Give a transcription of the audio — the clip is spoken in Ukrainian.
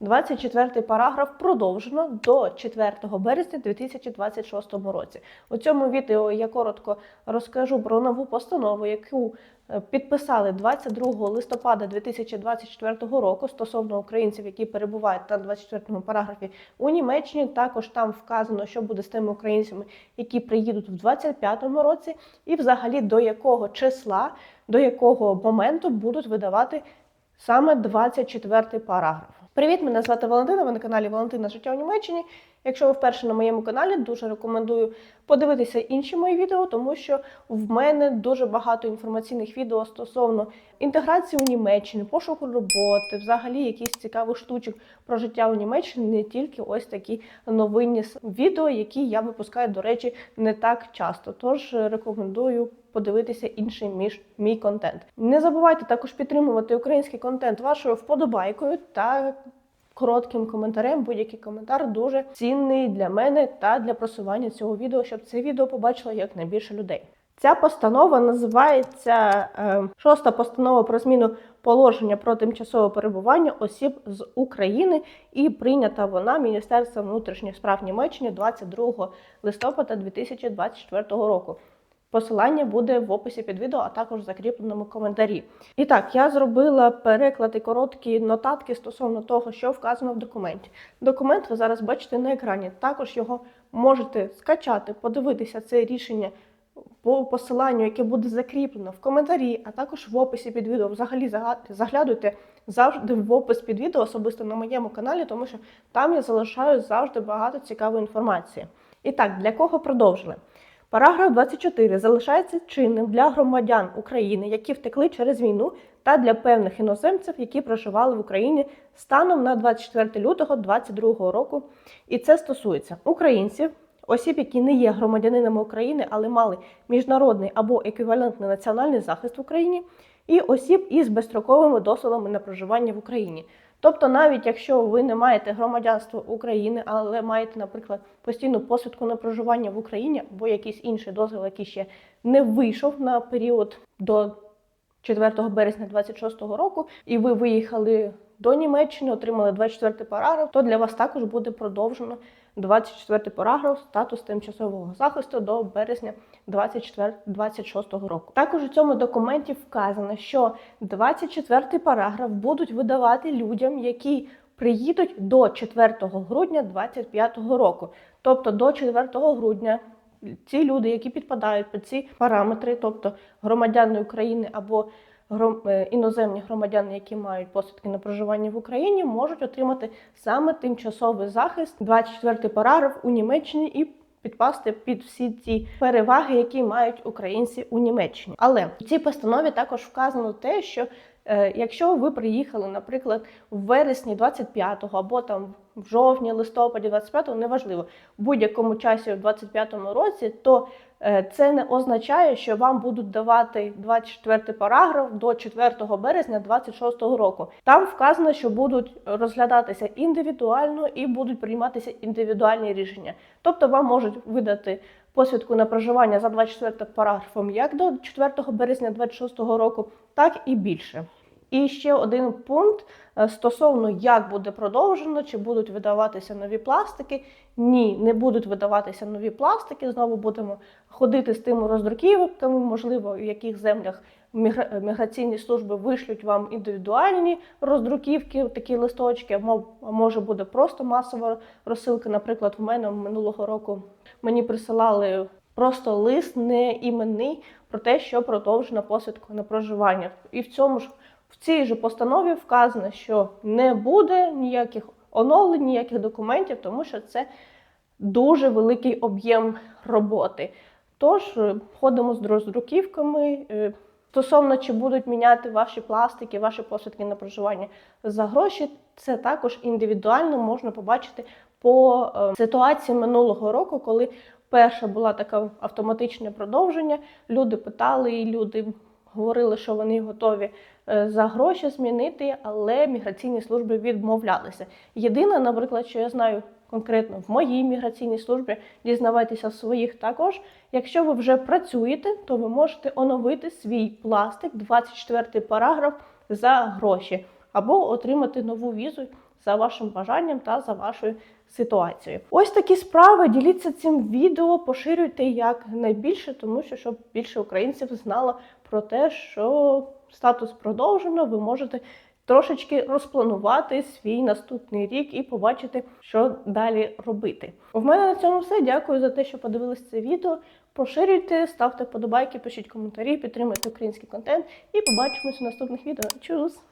24 параграф продовжено до 4 березня 2026 році. У цьому відео я коротко розкажу про нову постанову, яку е, підписали 22 листопада 2024 року стосовно українців, які перебувають на 24 параграфі у Німеччині. Також там вказано, що буде з тими українцями, які приїдуть в 25 році, і взагалі до якого числа, до якого моменту будуть видавати саме 24 параграф. Привіт, мене звати Валентина. Ви на каналі Валентина Життя у Німеччині. Якщо ви вперше на моєму каналі, дуже рекомендую подивитися інші мої відео, тому що в мене дуже багато інформаційних відео стосовно інтеграції у Німеччині, пошуку роботи, взагалі якісь цікавих штучок про життя у Німеччині, не тільки ось такі новинні відео, які я випускаю, до речі, не так часто. Тож рекомендую подивитися інший між мій контент. Не забувайте також підтримувати український контент вашою вподобайкою та коротким коментарем. Будь-який коментар дуже цінний для мене та для просування цього відео, щоб це відео побачило якнайбільше людей. Ця постанова називається е, шоста постанова про зміну положення про тимчасове перебування осіб з України, і прийнята вона Міністерством внутрішніх справ Німеччини 22 листопада 2024 року. Посилання буде в описі під відео, а також в закріпленому коментарі. І так, я зробила переклад і короткі нотатки стосовно того, що вказано в документі. Документ ви зараз бачите на екрані. Також його можете скачати, подивитися це рішення по посиланню, яке буде закріплено в коментарі, а також в описі під відео. Взагалі зага- заглядуйте завжди в опис під відео, особисто на моєму каналі, тому що там я залишаю завжди багато цікавої інформації. І так, для кого продовжили? Параграф 24 залишається чинним для громадян України, які втекли через війну, та для певних іноземців, які проживали в Україні станом на 24 лютого 2022 року. І це стосується українців, осіб, які не є громадянинами України, але мали міжнародний або еквівалентний національний захист в Україні, і осіб із безстроковими дозволами на проживання в Україні. Тобто, навіть якщо ви не маєте громадянство України, але маєте, наприклад, постійну посвідку на проживання в Україні або якийсь інший дозвіл, який ще не вийшов на період до 4 березня 2026 року, і ви виїхали до Німеччини, отримали 24 параграф, то для вас також буде продовжено 24 параграф статус тимчасового захисту до березня 24 26 року. Також у цьому документі вказано, що 24 параграф будуть видавати людям, які приїдуть до 4 грудня 2025 року. Тобто до 4 грудня ці люди, які підпадають під ці параметри, тобто громадяни України або іноземні громадяни, які мають посвідки на проживання в Україні, можуть отримати саме тимчасовий захист, 24 параграф у Німеччині і підпасти під всі ці переваги, які мають українці у Німеччині. Але в цій постанові також вказано те, що е, якщо ви приїхали, наприклад, в вересні 25-го або там в жовтні, листопаді 25-го, неважливо, в будь-якому часі в 25-му році, то е, це не означає, що вам будуть давати 24 параграф до 4 березня 26 року. Там вказано, що будуть розглядатися індивідуально і будуть прийматися індивідуальні рішення. Тобто вам можуть видати посвідку на проживання за 24 параграфом як до 4 березня 26 року, так і більше. І ще один пункт е, стосовно як буде продовжено, чи будуть видаватися нові пластики. Ні, не будуть видаватися нові пластики. Знову будемо ходити з тими роздруківками, можливо, в яких землях міграційні служби вишлють вам індивідуальні роздруківки, такі листочки, може буде просто масова розсилка. Наприклад, в мене минулого року мені присилали просто лист не іменний про те, що продовжена посвідка на проживання. І в цьому ж в цій же постанові вказано, що не буде ніяких оновлень, ніяких документів, тому що це дуже великий об'єм роботи. Тож е, ходимо з роздруківками. е, Стосовно чи будуть міняти ваші пластики, ваші посвідки на проживання за гроші, це також індивідуально можна побачити по е, ситуації минулого року, коли перша була така автоматичне продовження. Люди питали, і люди говорили, що вони готові е, за гроші змінити, але міграційні служби відмовлялися. Єдине, наприклад, що я знаю конкретно в моїй міграційній службі, дізнавайтеся своїх також. Якщо ви вже працюєте, то ви можете оновити свій пластик, 24 параграф за гроші, або отримати нову візу за вашим бажанням та за вашою ситуацією. Ось такі справи. Діліться цим відео, поширюйте як найбільше, тому що щоб більше українців знало про те, що статус продовжено, ви можете трошечки розпланувати свій наступний рік і побачити, що далі робити. У мене на цьому все. Дякую за те, що подивились це відео. Поширюйте, ставте вподобайки, пишіть коментарі, підтримуйте український контент і побачимось у наступних відео. Чус!